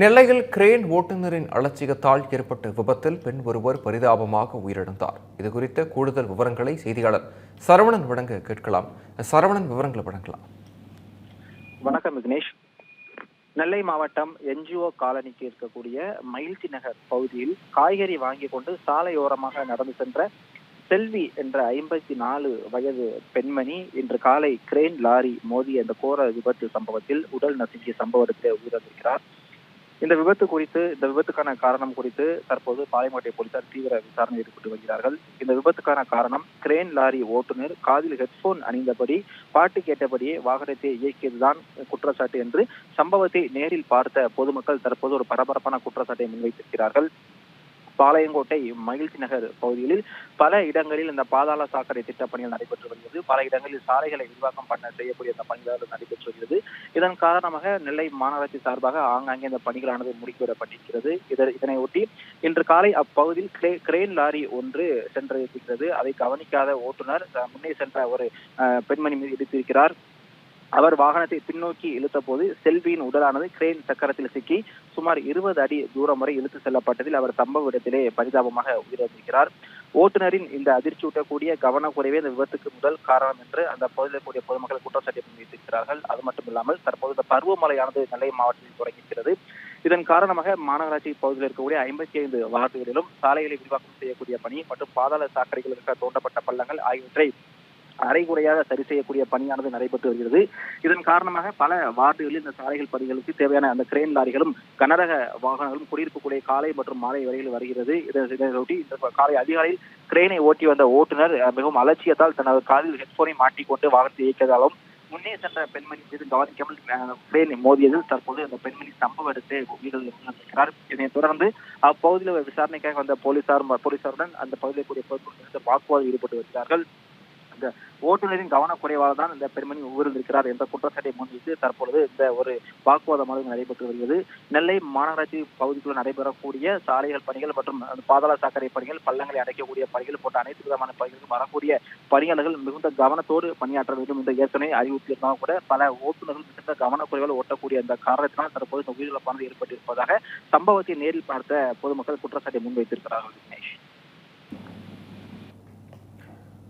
நெல்லையில் கிரேன் ஓட்டுநரின் அலட்சியத்தால் ஏற்பட்ட விபத்தில் பெண் ஒருவர் பரிதாபமாக உயிரிழந்தார். இது குறித்த கூடுதல் விவரங்களை செய்தியாளர் சரவணன் வழங்க கேட்கலாம். சரவணன் விவரங்களை வழங்கலாம். வணக்கம் விக்னேஷ். நெல்லை மாவட்டம் என்ஜிஓ காலனிக்கு இருக்கக்கூடிய மயில்ச்சி நகர் பகுதியில் காய்கறி வாங்கி கொண்டு சாலையோரமாக நடந்து சென்ற செல்வி என்ற ஐம்பத்தி நாலு வயது பெண்மணி இன்று காலை கிரேன் லாரி மோதிய அந்த கோர விபத்து சம்பவத்தில் உடல் நசுங்கிய சம்பவத்தை உயிரிழந்திருக்கிறார். இந்த விபத்து குறித்து இந்த விபத்துக்கான காரணம் குறித்து தற்போது பாளையங்கோட்டை போலீசார் தீவிர விசாரணை ஈடுபட்டு வருகிறார்கள். இந்த விபத்துக்கான காரணம் கிரேன் லாரி ஓட்டுநர் காதில் ஹெட்போன் அணிந்தபடி பாட்டு கேட்டபடியே வாகனத்தை இயக்கியதுதான் குற்றச்சாட்டு என்று சம்பவத்தை நேரில் பார்த்த பொதுமக்கள் தற்போது ஒரு பரபரப்பான குற்றச்சாட்டை முன்வைத்திருக்கிறார்கள். பாளையங்கோட்டை மகிழ்ச்சி நகர் பகுதிகளில் பல இடங்களில் இந்த பாதாள சாக்கடை திட்ட பணிகள் நடைபெற்று வருகிறது. பல இடங்களில் சாலைகளை விரிவாக்கம் பண்ண செய்யக்கூடிய இந்த பணிகள் நடைபெற்று வருகிறது. இதன் காரணமாக நெல்லை மாநகராட்சி சார்பாக ஆங்காங்கே இந்த பணிகளானது முடுக்கிவிடப்பட்டிருக்கிறது இதனை ஒட்டி இன்று காலை அப்பகுதியில் கிரே- கிரேன் லாரி ஒன்று சென்றிருக்கிறது அதை கவனிக்காத ஓட்டுநர் முன்னே சென்ற ஒரு அஹ், பெண்மணி மீது இடித்திருக்கிறார். அவர் வாகனத்தை பின்னோக்கி இழுத்த போது செல்வியின் உடலானது கிரேன் சக்கரத்தில் சிக்கி சுமார் இருபது அடி தூரம் வரை இழுத்து செல்லப்பட்டதில் அவர் சம்பவ இடத்திலே பரிதாபமாக உயிரிழந்திருக்கிறார். ஓட்டுநரின் இந்த அதிர்ச்சியூட்டக்கூடிய கவனக்குறைவே இந்த விபத்துக்கு முதல் காரணம் என்று அந்த பகுதியில் கூடிய பொதுமக்கள் குற்றச்சாட்டை முன்வைத்திருக்கிறார்கள் அது மட்டும் இல்லாமல் தற்போது இந்த பருவமழையானது நெல்லை மாவட்டத்தில் தொடங்கியிருக்கிறது. இதன் காரணமாக மாநகராட்சி பகுதியில் இருக்கக்கூடிய ஐம்பத்தி ஐந்து வார்டுகளிலும் சாலைகளை விரிவாக்கம் செய்யக்கூடிய பணி மற்றும் பாதாள சாக்கடைகளுக்கு தோண்டப்பட்ட பள்ளங்கள் ஆகியவற்றை அரைகுறையாக சரி செய்யக்கூடிய பணியானது நடைபெற்று வருகிறது. இதன் காரணமாக பல வார்டுகளில் இந்த சாலைகள் பணிகளுக்கு தேவையான அந்த கிரேன் லாரிகளும் கனரக வாகனங்களும் குடியிருக்கக்கூடிய காலை மற்றும் மாலை வரையில் வருகிறது. இதனையொட்டி இந்த காலை அதிகாலையில் கிரேனை ஓட்டி வந்த ஓட்டுநர் மிகவும் அலட்சியத்தால் தனது காதில் ஹெட்போனை மாட்டிக்கொண்டு வாகனத்தை இயக்கியதாலும் முன்னே சென்ற பெண்மணி மீது கவனிக்காமல் கிரேன் மோதியதில் தற்போது அந்த பெண்மணி சம்பவ இடத்தை உயிரிழந்திருக்கிறார் இதனைத் தொடர்ந்து அப்பகுதியில் விசாரணைக்காக வந்த போலீசார் போலீசாருடன் அந்த பகுதியில் கூடிய பொதுமக்கள் வாக்குவாதம் ஈடுபட்டு வருகிறார்கள். இந்த ஓட்டுநரின் கவனக்குறைவால் தான் இந்த பெண்மணி உயிரிழந்திருக்கிறார் என்ற குற்றச்சாட்டை முன்வைத்து தற்பொழுது இந்த ஒரு வாக்குவாதமானது நடைபெற்று வருகிறது. நெல்லை மாநகராட்சி பகுதிக்குள் நடைபெறக்கூடிய சாலைகள் பணிகள் மற்றும் பாதாள சாக்கடை பணிகள் பள்ளங்களை அடைக்கக்கூடிய பணிகள் போன்ற அனைத்து விதமான பணிகளுக்கும் வரக்கூடிய பணியாளர்கள் மிகுந்த கவனத்தோடு பணியாற்ற வேண்டும் என்று ஏற்கனவே அறிவுறுத்தியிருந்தாலும் கூட பல ஓட்டுநர்கள் மிகுந்த கவனக்குறைவால் ஓட்டக்கூடிய இந்த காரணத்தினால் தற்போது இந்த உயிரிழப்பானது ஏற்பட்டிருப்பதாக சம்பவத்தை நேரில் பார்த்த பொதுமக்கள் குற்றச்சாட்டை முன்வைத்திருக்கிறார்கள். தினேஷ்